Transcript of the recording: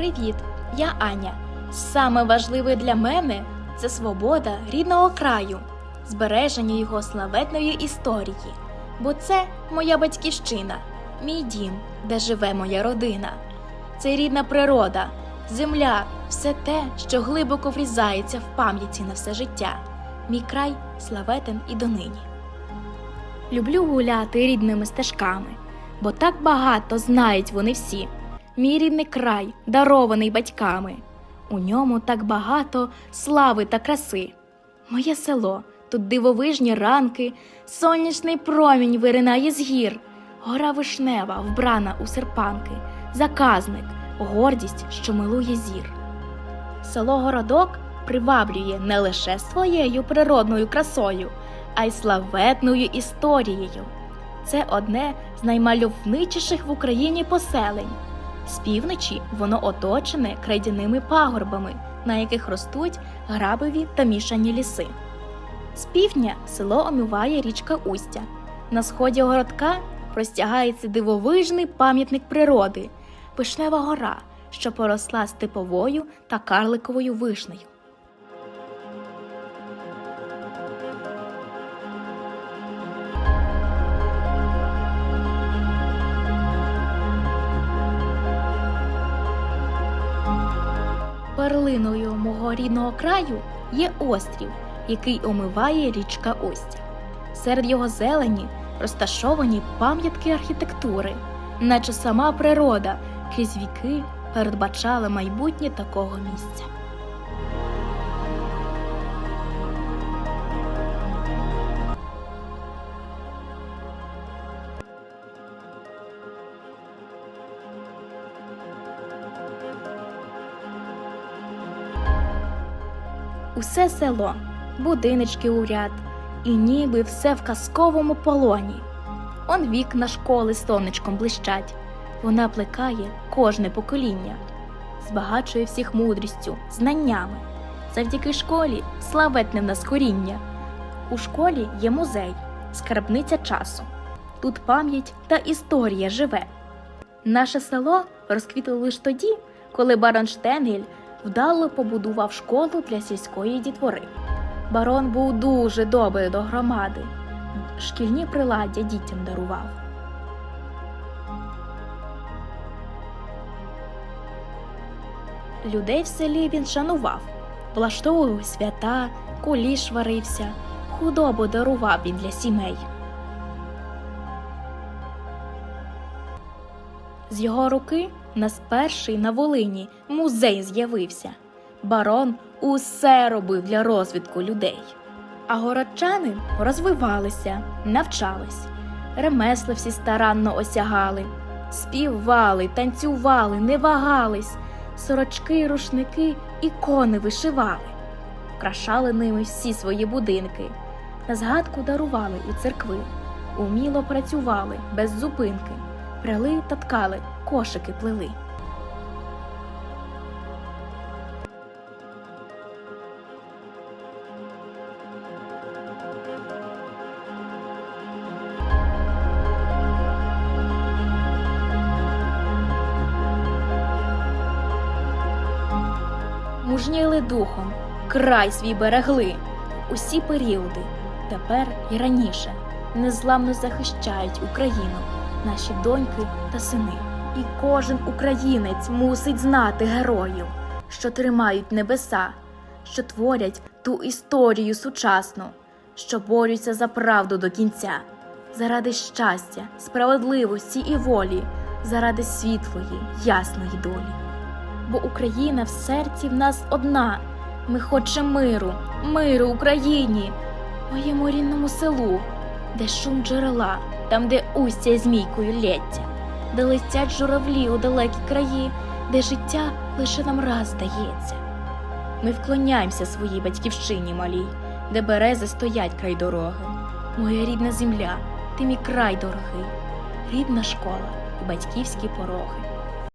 Привіт, я Аня. Саме важливе для мене це свобода рідного краю, збереження його славетної історії. Бо це моя батьківщина, мій дім, де живе моя родина. Це рідна природа, земля, все те, що глибоко врізається в пам'яті на все життя. Мій край славетен і донині. Люблю гуляти рідними стежками, бо так багато знають вони всі. Мій рідний край, дарований батьками. У ньому так багато слави та краси. Моє село, тут дивовижні ранки, сонячний промінь виринає з гір, гора вишнева, вбрана у серпанки, заказник, гордість, що милує зір. Село Городок приваблює не лише своєю природною красою, а й славетною історією. Це одне з наймальовничіших в Україні поселень. З півночі воно оточене крайдяними пагорбами, на яких ростуть грабові та мішані ліси. З півдня село омиває річка Устя. На сході городка простягається дивовижний пам'ятник природи Пишнева гора, що поросла степовою та карликовою вишнею. Перлиною мого рідного краю є острів, який омиває річка Остя. Серед його зелені розташовані пам'ятки архітектури, наче сама природа крізь віки передбачала майбутнє такого місця. Усе село, будиночки у ряд, і ніби все в казковому полоні. Он вікна школи сонечком блищать, вона плекає кожне покоління, збагачує всіх мудрістю, знаннями. Завдяки школі славетне в нас коріння. У школі є музей, скарбниця часу. Тут пам'ять та історія живе. Наше село розквітло лише тоді, коли барон Штенгель вдало побудував школу для сільської дітвори. Барон був дуже добрий до громади, шкільні приладдя дітям дарував. Людей в селі він шанував, влаштовував свята, куліш варився, худобу дарував він для сімей. З його руки нас перший на Волині музей з'явився. Барон усе робив для розвитку людей. А городчани розвивалися, навчались, ремесла всі старанно осягали, співали, танцювали, не вагались, сорочки, рушники, ікони вишивали, вкрашали ними всі свої будинки, на згадку дарували у церкви, уміло працювали без зупинки, пряли та ткали, кошики плели. мужніли духом, край свій берегли, усі періоди, тепер і раніше, незламно захищають Україну, наші доньки та сини. І кожен українець мусить знати героїв, що тримають небеса, що творять ту історію сучасну, що борються за правду до кінця, заради щастя, справедливості і волі, заради світлої, ясної долі бо Україна в серці в нас одна. Ми хочемо миру, миру Україні, моєму рідному селу, де шум джерела, там, де устя змійкою лється, де листять журавлі у далекі краї, де життя лише нам раз дається. Ми вклоняємося своїй батьківщині малій, де берези стоять край дороги. Моя рідна земля, ти мій край дорогий, рідна школа батьківські пороги.